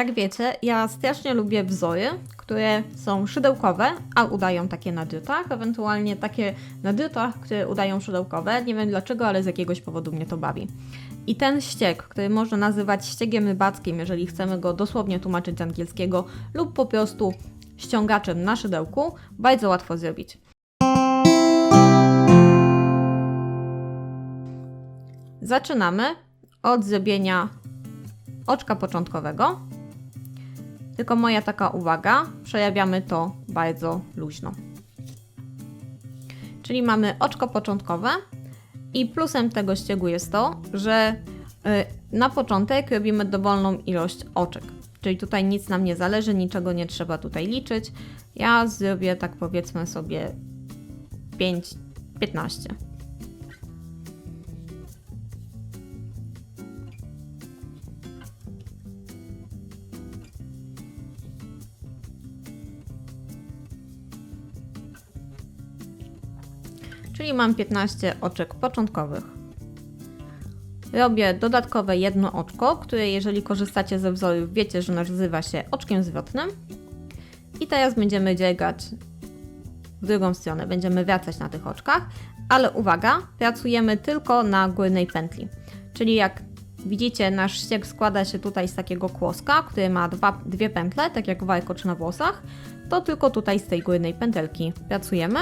Jak wiecie, ja strasznie lubię wzory, które są szydełkowe, a udają takie na dytach, ewentualnie takie na dytach, które udają szydełkowe. Nie wiem dlaczego, ale z jakiegoś powodu mnie to bawi. I ten ścieg, który można nazywać ściegiem rybackim, jeżeli chcemy go dosłownie tłumaczyć z angielskiego, lub po prostu ściągaczem na szydełku, bardzo łatwo zrobić. Zaczynamy od zrobienia oczka początkowego. Tylko moja taka uwaga, przejawiamy to bardzo luźno. Czyli mamy oczko początkowe i plusem tego ściegu jest to, że y, na początek robimy dowolną ilość oczek. Czyli tutaj nic nam nie zależy, niczego nie trzeba tutaj liczyć. Ja zrobię tak powiedzmy sobie 5, 15. czyli mam 15 oczek początkowych. Robię dodatkowe jedno oczko, które jeżeli korzystacie ze wzorów wiecie, że nazywa się oczkiem zwrotnym. I teraz będziemy dziergać w drugą stronę, będziemy wracać na tych oczkach, ale uwaga, pracujemy tylko na górnej pętli. Czyli jak widzicie, nasz ścieg składa się tutaj z takiego kłoska, który ma dwa, dwie pętle, tak jak warkocz na włosach, to tylko tutaj z tej górnej pętelki pracujemy.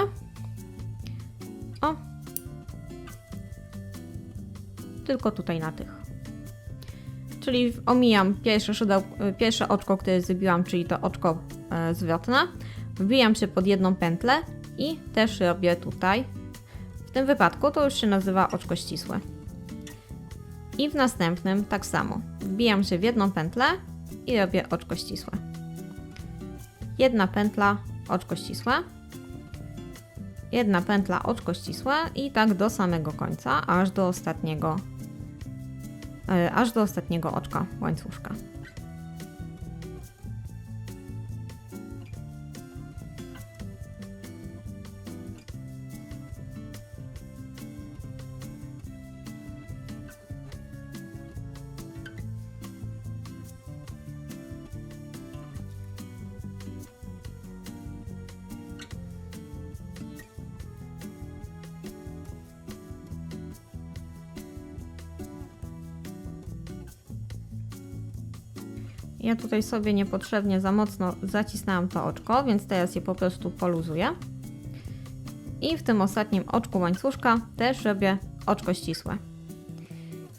Tylko tutaj na tych. Czyli omijam pierwsze, szydeł, pierwsze oczko, które zrobiłam, czyli to oczko e, zwrotne. Wbijam się pod jedną pętlę i też robię tutaj. W tym wypadku to już się nazywa oczko ścisłe. I w następnym tak samo. Wbijam się w jedną pętlę i robię oczko ścisłe. Jedna pętla, oczko ścisłe jedna pętla oczko ścisłe i tak do samego końca, aż do ostatniego, aż do ostatniego oczka łańcuszka. Ja tutaj sobie niepotrzebnie za mocno zacisnęłam to oczko, więc teraz je po prostu poluzuję. I w tym ostatnim oczku łańcuszka też robię oczko ścisłe.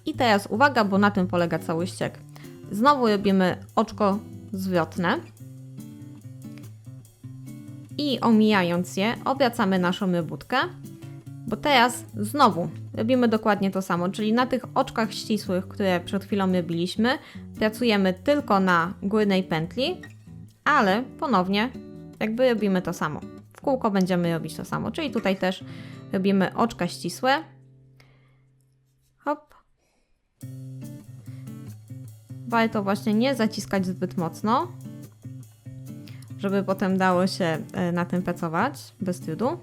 I teraz uwaga, bo na tym polega cały ścieg. Znowu robimy oczko zwrotne. I omijając je, obracamy naszą rybutkę, bo teraz znowu robimy dokładnie to samo, czyli na tych oczkach ścisłych, które przed chwilą robiliśmy, pracujemy tylko na górnej pętli, ale ponownie jakby robimy to samo. W kółko będziemy robić to samo, czyli tutaj też robimy oczka ścisłe. Hop. Warto właśnie nie zaciskać zbyt mocno, żeby potem dało się e, na tym pracować bez trudu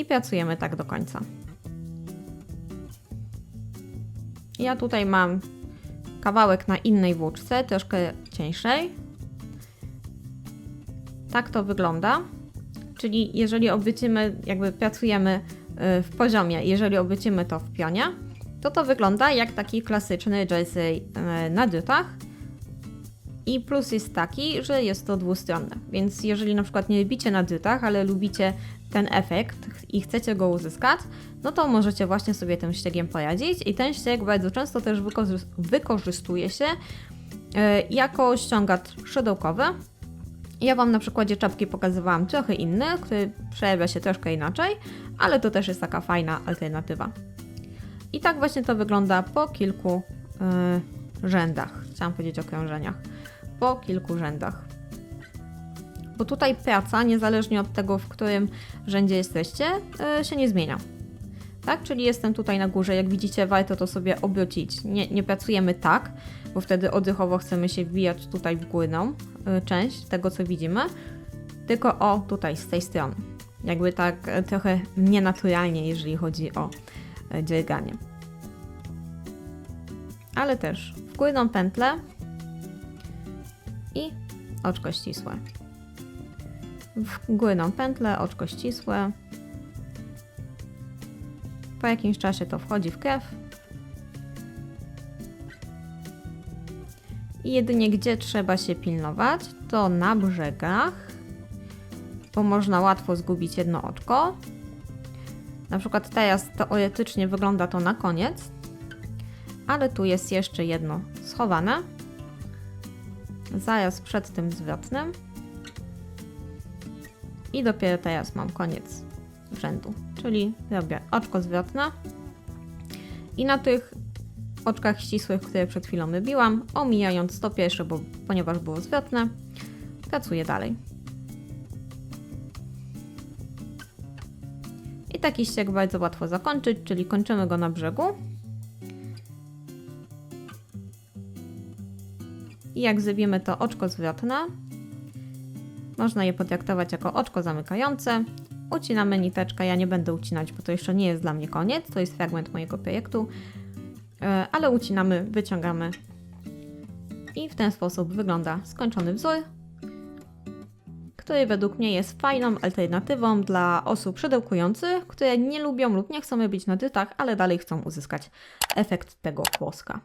i pracujemy tak do końca. Ja tutaj mam kawałek na innej włóczce, troszkę cieńszej. Tak to wygląda. Czyli jeżeli obrócimy, jakby pracujemy y, w poziomie, jeżeli obrócimy to w pionie, to to wygląda jak taki klasyczny jersey y, na drutach. I plus jest taki, że jest to dwustronne. Więc jeżeli na przykład nie lubicie na drutach, ale lubicie ten efekt i chcecie go uzyskać, no to możecie właśnie sobie tym ściegiem poradzić. I ten ścieg bardzo często też wykorzystuje się e, jako ściągacz szydełkowy. Ja Wam na przykładzie czapki pokazywałam trochę inny, który przejawia się troszkę inaczej, ale to też jest taka fajna alternatywa. I tak właśnie to wygląda po kilku yy, rzędach. Chciałam powiedzieć o krążeniach. Po kilku rzędach bo tutaj praca, niezależnie od tego, w którym rzędzie jesteście, e, się nie zmienia. Tak, czyli jestem tutaj na górze, jak widzicie, warto to sobie obrócić. Nie, nie pracujemy tak, bo wtedy oddechowo chcemy się wbijać tutaj w górną e, część tego, co widzimy, tylko o tutaj, z tej strony. Jakby tak e, trochę nienaturalnie, jeżeli chodzi o dzierganie. Ale też w górną pętlę i oczko ścisłe. W górną pętlę, oczko ścisłe. Po jakimś czasie to wchodzi w krew. I jedynie gdzie trzeba się pilnować, to na brzegach, bo można łatwo zgubić jedno oczko. Na przykład teraz teoretycznie wygląda to na koniec, ale tu jest jeszcze jedno schowane. Zaraz przed tym zwrotnym. I dopiero teraz mam koniec rzędu, czyli robię oczko zwrotne. I na tych oczkach ścisłych, które przed chwilą wybiłam, omijając to pierwsze, bo, ponieważ było zwrotne, pracuję dalej. I taki ściek bardzo łatwo zakończyć, czyli kończymy go na brzegu. I jak zrobimy to oczko zwrotne, można je potraktować jako oczko zamykające. Ucinamy niteczkę, ja nie będę ucinać, bo to jeszcze nie jest dla mnie koniec, to jest fragment mojego projektu, E, ale ucinamy, wyciągamy i w ten sposób wygląda skończony wzór, który według mnie jest fajną alternatywą dla osób szydełkujących, które nie lubią lub nie chcą robić na dytach, ale dalej chcą uzyskać efekt tego kłoska.